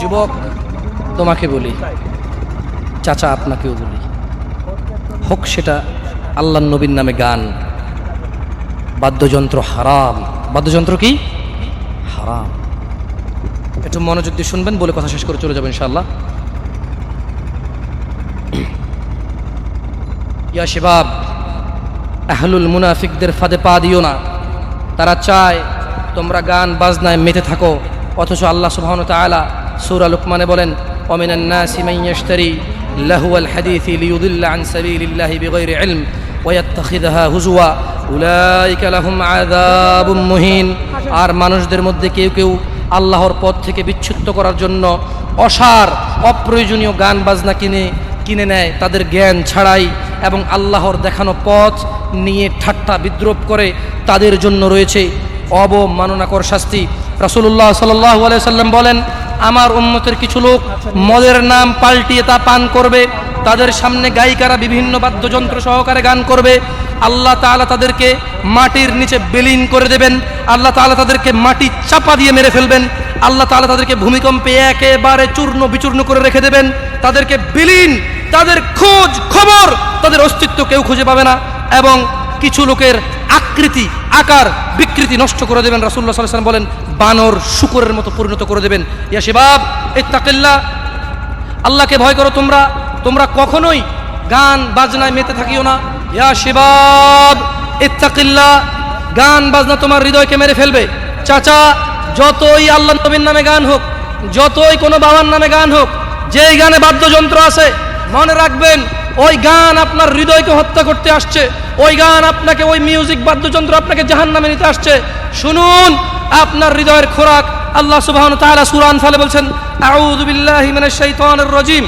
যুবক, তোমাকে বলি, চাচা আপনাকেও বলি। হোক সেটা আল্লাহ নবীর নামে গান। বাদ্যযন্ত্র হারাম। বাদ্যযন্ত্র কি? হারাম। একটু মনোযোগ দিয়ে শুনবেন, বলে কথা শেষ করে চলে যাবেন ইনশাআল্লাহ। ইয়া শিবাব, আহলুল মুনাফিকদের ফাঁদে পা দিও না। তারা চায় তোমরা গান, বাজনায় মেতে থাকো, অথচ আল্লাহ সুবহানাহু ওয়া তাআলা সূরা লুকমানে বলেন, ওমিনান নাসি মান ইয়াশতারি লাহুয়াল হাদিসি লিয়ুদিল্লা আন সাবিলিল্লাহি বিগাইরি ইলম ওয়ায়াত্তাখিযাহা হুজুয়া উলাইকা লাহুম আযাবুম মুহিন। আর মানুষদের মধ্যে কেউ কেউ আল্লাহর পথ থেকে বিচ্ছুত করার জন্য অসার, অপ্রয়োজনীয় গান বাজনা কিনে কিনে নেয়, তাদের জ্ঞান ছাড়াই এবং আল্লাহর দেখানো পথ নিয়ে ঠাট্টা বিদ্রোপ করে তাদের জন্য রয়েছে অবমাননাকর শাস্তি। রাসূলুল্লাহ সাল্লাল্লাহু আলাইহি সাল্লাম বলেন আমার উম্মতের কিছু লোক মদের নাম পাল্টিয়ে তা পান করবে, তাদের সামনে গায়িকারা বিভিন্ন বাদ্যযন্ত্র সহকারে গান করবে, আল্লাহ তাআলা তাদেরকে মাটির নিচে বিলীন করে দেবেন, আল্লাহ তাআলা তাদেরকে মাটি চাপা দিয়ে মেরে ফেলবেন, আল্লাহ তাআলা তাদেরকে ভূমিকম্পে একেবারে চূর্ণ বিচূর্ণ করে রেখে দেবেন, তাদেরকে বিলীন, তাদের খোঁজ খবর, তাদের অস্তিত্ব কেউ খুঁজে পাবে না এবং কিছু লোকের আকৃতি, আকার, বিকৃতি নষ্ট করে দেবেন। রাসুল্লাহ সাল্লাম বলেন, বানর শুকরের মতো পরিণত করে দেবেন। ইয়া শিবাব ইত্তাকিল্লা আল্লাহকে ভয় করো তোমরা। তোমরা কখনোই গান বাজনায় মেতে থাকিও না। ইয়া শিবাব ইত্তাকিল্লা গান বাজনা তোমার হৃদয়কে মেরে ফেলবে। চাচা, যতই আল্লাহ নবীর নামে গান হোক, যতই কোনো বাবার নামে গান হোক, যেই গানে বাদ্যযন্ত্র আছে, মনে রাখবেন ওই গান আপনার হৃদয়কে হত্যা করতে আসছে। ওই গান আপনাকে ওই মিউজিক বাদ্যযন্ত্র আপনাকে জাহান নামে নিতে আসছে। শুনুন, আপনার হৃদয়ের খোরাক। আল্লাহ সুবহান তাআলা সুরান আনফালে বলছেন, আউযু বিল্লাহি মিনাশ শাইতানির রাজিম।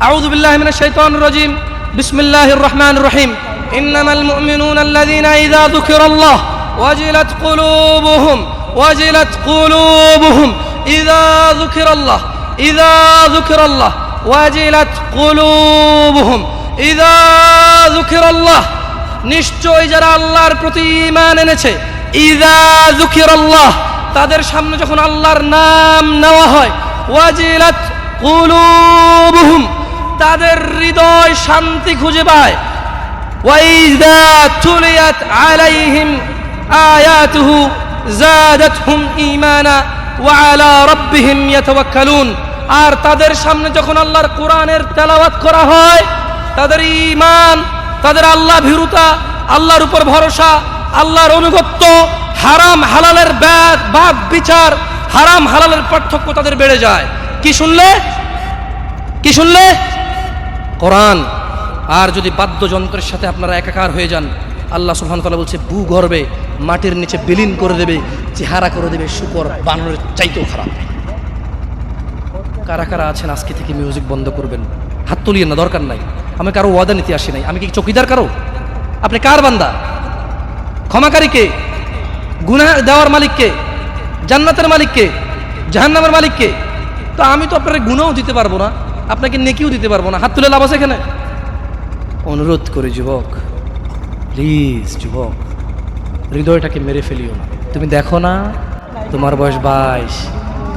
আউযু বিল্লাহি মিনাশ শাইতানির রাজিম। বিসমিল্লাহির রহমানির রহিম। ইন্নামাল মুমিনুনা আল্লাযীনা ইযা যুকিরাল্লাহ ওয়াজিলাত কুলুবুহুম ওয়াজিলাত কুলুবুহুম। ইযা যুকিরাল্লাহ ইযা যুকিরাল্লাহ। ওয়াজিলাত কুলুবুহুম। ইযা যুকিরাল্লাহ। নিশ্চয় যারা আল্লাহর প্রতি ঈমান এনেছে ইযা যুকিরাল্লাহ, তাদের সামনে যখন আল্লাহর নাম নেওয়া হয়, ওয়াজিলাত কুলুবুহুম, তাদের হৃদয় শান্তি খুঁজে পায়। ওয়াইদা তুলিয়াত আলাইহিম আয়াতুহু, জাদাতহুম ঈমানা, ওয়া আলা রাব্বিহিম ইয়াতাওয়াক্কালুন। আর তাদের সামনে যখন আল্লাহর কোরআনের তেলাওয়াত করা হয়, তাদের ঈমান, তাদের আল্লাহ ভীরুতা, আল্লাহর উপর ভরসা, আল্লাহর অনুগত্য হারাম হালালের ব্যাগ বাদ বিচার, হারাম হালালের পার্থক্য তাদের বেড়ে যায়। কি শুনলে? কি শুনলে? কোরআন। আর যদি বাদ্যযন্ত্রের সাথে আপনারা একাকার হয়ে যান, আল্লাহ সুবহান তাআলা বলছে ভূ গর্বে মাটির নিচে বিলীন করে দেবে, চেহারা করে দেবে, শুকর বানরের চাইতেও খারাপ। কারা কারা আছেন আজকে থেকে মিউজিক বন্ধ করবেন? হাত তুলিয়ে না, দরকার নাই। আমি কারও ওয়াদা নিতে আসি নাই। আমি কি চকিদার কারও? আপনি কার বান্দা? ক্ষমাকারী কে? গুনাহ দেওয়ার মালিককে জান্নাতের মালিককে জাহান্নামের মালিককে তো আমি তো আপনার গুণাও দিতে পারব না, আপনাকে নেকিও দিতে পারব না। হাত তুলে লাভ আছে এখানে? অনুরোধ করি যুবক প্লিজ যুবক, হৃদয়টাকে মেরে ফেলিও না। তুমি দেখো না, তোমার বয়স বাইশ।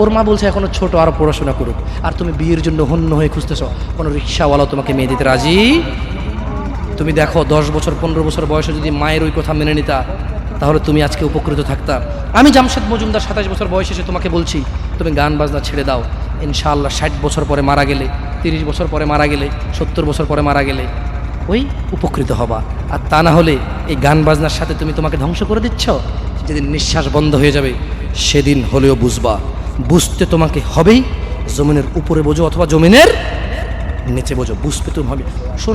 ওর মা বলছে, এখনও ছোট আরও পড়াশোনা করুক। আর তুমি বিয়ের জন্য হন্য হয়ে খুঁজতেছ, কোনো রিক্সাওয়ালা তোমাকে মেয়ে দিতে রাজি? তুমি দেখো, দশ বছর, পনেরো বছর বয়সে যদি মায়ের ওই কথা মেনে নিতা, তাহলে তুমি আজকে উপকৃত থাকতা। আমি জামশেদ মজুমদার সাতাশ বছর বয়সে এসে তোমাকে বলছি, তুমি গান বাজনা ছেড়ে দাও। ইনশাআল্লাহ ষাট বছর পরে মারা গেলে, তিরিশ বছর পরে মারা গেলে, সত্তর বছর পরে মারা গেলে, ওই উপকৃত হবা। আর তা না হলে এই গান বাজনার সাথে তুমি তোমাকে ধ্বংস করে দিচ্ছ? যেদিন নিঃশ্বাস বন্ধ হয়ে যাবে, সেদিন হলেও বুঝবা। বুঝতে তোমাকে হবেই। জমিনের উপরে বোঝো অথবা জমিনের নিচে বোঝো বুঝতে তুমি হবে। শোনো।